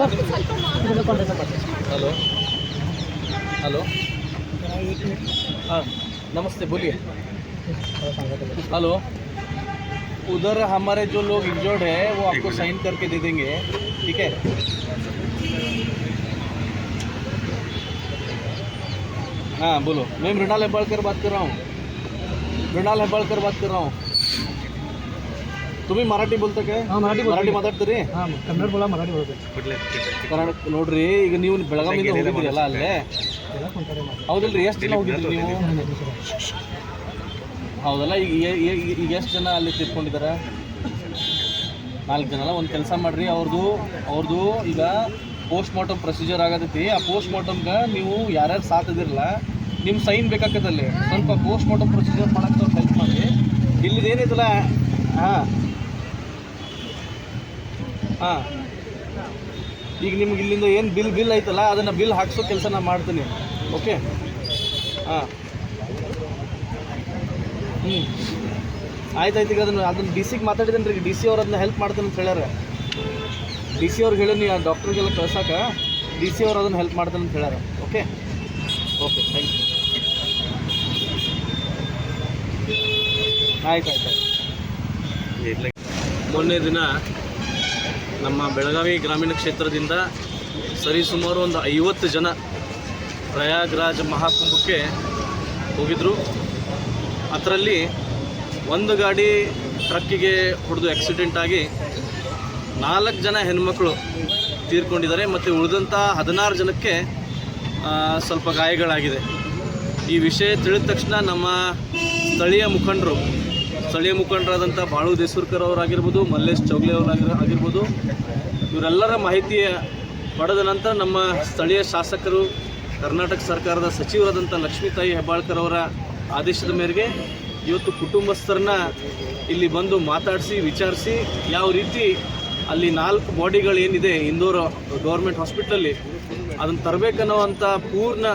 Hello hello हाँ नमस्ते, बोलिए। हेलो उधर हमारे जो लोग इंजर्ड है, वो आपको साइन करके दे देंगे, ठीक है? हाँ बोलो। मैं मृणाल हेब्बाळकर बात कर रहा हूँ। मृणाल हेब्बाळकर बात कर रहा हूँ। तुम्ही मराठी बोलता काय ಹಾಂ ಮರಾಠಿ ಮರಾಠಿ ಮಾತಾಡ್ತೀರಿ ಹಾಂ ಕನ್ನಡ ಬೋಲ ಮರಾಠಿ ಬರುತ್ತೆ ಕನ್ನಡ ನೋಡ್ರಿ ಈಗ ನೀವು ಬೆಳಗಾವಿಯಿಂದ ಹೋಗಿದ್ದೀರಲ್ಲ ಅಲ್ಲೇ ಎಲ್ಲ ಕೊಂತಾರೆ ಹೌದಲ್ರಿ ಎಷ್ಟು ಜನ ಹೋಗಿದ್ರಿ ನೀವು ಹೌದಲ್ಲ ಈಗ ಎ- ಎ- ಈಗ ಎಷ್ಟು ಜನ ಅಲ್ಲಿ ತಿರ್ಕೊಂಡಿದ್ದಾರೆ ನಾಲ್ಕು ಜನ ಅಲ್ಲ ಒಂದು ಕೆಲಸ ಮಾಡ್ರಿ ಅವ್ರದ್ದು ಅವ್ರದ್ದು ಈಗ ಪೋಸ್ಟ್ ಮಾರ್ಟಮ್ ಪ್ರೊಸೀಜರ್ ಆಗತೈತಿ ಆ ಪೋಸ್ಟ್ ಮಾರ್ಟಮ್ಗೆ ನೀವು ಯಾರ್ಯಾರು ಸಾಥ್ ಇದಿರಲ್ಲ ನಿಮ್ಮ ಸೈನ್ ಬೇಕಾಕತ್ತಲ್ಲಿ ಸ್ವಲ್ಪ ಪೋಸ್ಟ್ ಮಾರ್ಟಮ್ ಪ್ರೊಸೀಜರ್ ಮಾಡಕ್ಕೆ ಹೆಲ್ಪ್ ಮಾಡಿ ಇಲ್ಲಿದು ಏನೈತಲ್ಲ ಹಾಂ ಹಾಂ. ಈಗ ನಿಮ್ಗೆ ಇಲ್ಲಿಂದ ಏನು ಬಿಲ್ ಬಿಲ್ ಐತಲ್ಲ, ಅದನ್ನು ಬಿಲ್ ಹಾಕ್ಸೋ ಕೆಲಸ ನಾನು ಮಾಡ್ತೀನಿ. ಓಕೆ ಹಾಂ. ಹ್ಞೂ ಆಯ್ತು ಆಯ್ತು ಈಗ ಅದನ್ನು ಅದನ್ನು ಡಿ ಸಿಗೆ ಮಾತಾಡಿದ್ದೀನಿ ರೀ ಡಿ ಸಿ ಅವ್ರು ಅದನ್ನ ಹೆಲ್ಪ್ ಮಾಡ್ತೀನಿ ಅಂತ ಹೇಳ್ಯಾರ. ಡಿ ಸಿ ಅವ್ರಿಗೆ ಹೇಳಿ ನೀವು ಡಾಕ್ಟ್ರಿಗೆಲ್ಲ ಕಳ್ಸೋಕೆ ಡಿ ಸಿ ಅವ್ರು ಅದನ್ನು ಹೆಲ್ಪ್ ಮಾಡ್ತಾನೆ ಅಂತ ಹೇಳ್ಯಾರ. ಓಕೆ ಓಕೆ ಥ್ಯಾಂಕ್ ಯು ಆಯ್ತು ಆಯ್ತು. ಮೊನ್ನೆ ದಿನ ನಮ್ಮ ಬೆಳಗಾವಿ ಗ್ರಾಮೀಣ ಕ್ಷೇತ್ರದಿಂದ ಸರಿಸುಮಾರು ಒಂದು ಐವತ್ತು ಜನ ಪ್ರಯಾಗ್ರಾಜ್ ಮಹಾಕುಂಭಕ್ಕೆ ಹೋಗಿದ್ದರು ಅದರಲ್ಲಿ ಒಂದು ಗಾಡಿ ಟ್ರಕ್ಕಿಗೆ ಹೊಡೆದು ಆಕ್ಸಿಡೆಂಟ್ ಆಗಿ ನಾಲ್ಕು ಜನ ಹೆಣ್ಮಕ್ಳು ತೀರ್ಕೊಂಡಿದ್ದಾರೆ ಮತ್ತು ಉಳಿದಂಥ ಹದಿನಾರು ಜನಕ್ಕೆ ಸ್ವಲ್ಪ ಗಾಯಗಳಾಗಿದೆ. ಈ ವಿಷಯ ತಿಳಿದ ತಕ್ಷಣ ನಮ್ಮ ಸ್ಥಳೀಯ ಮುಖಂಡರು ಸ್ಥಳೀಯ ಮುಖಂಡರಾದಂಥ ಬಾಳು ದೇಸೂರ್ಕರ್ ಅವರಾಗಿರ್ಬೋದು, ಮಲ್ಲೇಶ್ ಚೌಗ್ಲೆ ಅವರಾಗಿರ ಆಗಿರ್ಬೋದು, ಇವರೆಲ್ಲರ ಮಾಹಿತಿಯ ಪಡೆದ ನಂತರ ನಮ್ಮ ಸ್ಥಳೀಯ ಶಾಸಕರು, ಕರ್ನಾಟಕ ಸರ್ಕಾರದ ಸಚಿವರಾದಂಥ ಲಕ್ಷ್ಮೀತಾಯಿ ಹೆಬ್ಬಾಳ್ಕರ್ ಅವರ ಆದೇಶದ ಮೇರೆಗೆ ಇವತ್ತು ಕುಟುಂಬಸ್ಥರನ್ನ ಇಲ್ಲಿ ಬಂದು ಮಾತಾಡಿಸಿ, ವಿಚಾರಿಸಿ ಯಾವ ರೀತಿ ಅಲ್ಲಿ ನಾಲ್ಕು ಬಾಡಿಗಳು ಏನಿದೆ ಇಂದೋರ್ ಗೌರ್ಮೆಂಟ್ ಹಾಸ್ಪಿಟ್ಲಲ್ಲಿ, ಅದನ್ನು ತರಬೇಕನ್ನುವಂಥ ಪೂರ್ಣ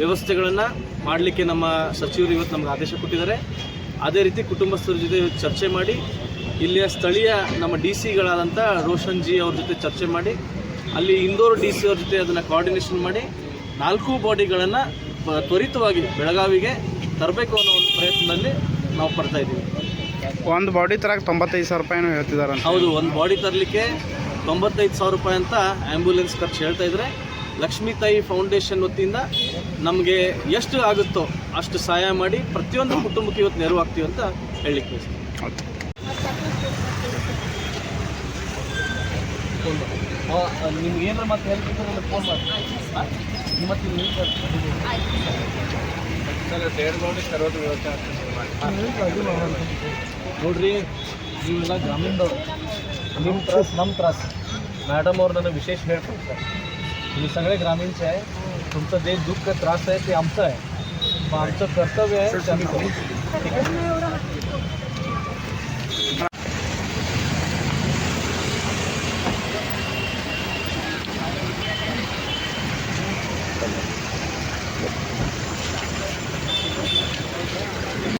ವ್ಯವಸ್ಥೆಗಳನ್ನು ಮಾಡಲಿಕ್ಕೆ ನಮ್ಮ ಸಚಿವರು ಇವತ್ತು ನಮ್ಗೆ ಆದೇಶ ಕೊಟ್ಟಿದ್ದಾರೆ. ಅದೇ ರೀತಿ ಕುಟುಂಬಸ್ಥರ ಜೊತೆ ಚರ್ಚೆ ಮಾಡಿ ಇಲ್ಲಿಯ ಸ್ಥಳೀಯ ನಮ್ಮ ಡಿ ಸಿಗಳಾದಂಥ ರೋಷನ್ ಜಿ ಅವ್ರ ಜೊತೆ ಚರ್ಚೆ ಮಾಡಿ ಅಲ್ಲಿ ಇಂದೋರ್ ಡಿ ಸಿ ಅವ್ರ ಜೊತೆ ಅದನ್ನು ಕೋಆರ್ಡಿನೇಷನ್ ಮಾಡಿ ನಾಲ್ಕು ಬಾಡಿಗಳನ್ನು ತ್ವರಿತವಾಗಿ ಬೆಳಗಾವಿಗೆ ತರಬೇಕು ಅನ್ನೋ ಒಂದು ಪ್ರಯತ್ನದಲ್ಲಿ ನಾವು ಪಡ್ತಾ ಇದ್ದೀವಿ. ಒಂದು ಬಾಡಿ ತರಕ್ಕೆ ತೊಂಬತ್ತೈದು ಸಾವಿರ ರೂಪಾಯಿನೂ ಹೇಳ್ತಿದ್ದಾರೆ ಹೌದು ಒಂದು ಬಾಡಿ ತರಲಿಕ್ಕೆ ತೊಂಬತ್ತೈದು ಸಾವಿರ ರೂಪಾಯಿ ಅಂತ ಆ್ಯಂಬುಲೆನ್ಸ್ ಖರ್ಚು ಹೇಳ್ತಾ ಇದ್ರೆ ಲಕ್ಷ್ಮೀತಾಯಿ ಫೌಂಡೇಶನ್ ವತಿಯಿಂದ ನಮಗೆ ಎಷ್ಟು ಆಗುತ್ತೋ ಅಷ್ಟು ಸಹಾಯ ಮಾಡಿ ಪ್ರತಿಯೊಂದು ಕುಟುಂಬಕ್ಕೆ ಇವತ್ತು ನೆರವಾಗ್ತೀವಿ ಅಂತ ಹೇಳಲಿಕ್ಕೆ ಬಯಸ್ತೀನಿ ಫೋನ್ ಮಾಡಿ ನಿಮ್ಗೆ ಏನಾರ ಮತ್ತೆ ಹೆಲ್ಪ್ ಇದ್ದರೆ ನನಗೆ ಫೋನ್ ಮಾಡಿ ಹಾಂ ಮತ್ತೆ ನೀವು ನೋಡ್ರಿ ನೀವೆಲ್ಲ ಗ್ರಾಮೀಣದವ್ರು ನಿಮ್ಮ त्रास ನಮ್ಮ त्रास मॅडम और ನನಗೆ विशेष ಹೇಳ್ಕೊಡ್ತಾರೆ तुम्ही सगळे ग्रामीणचे आहे तुमचं जे दुःख त्रास आहे ते आमचं आहे. मग आमचं कर्तव्य आहे ठीक आहे?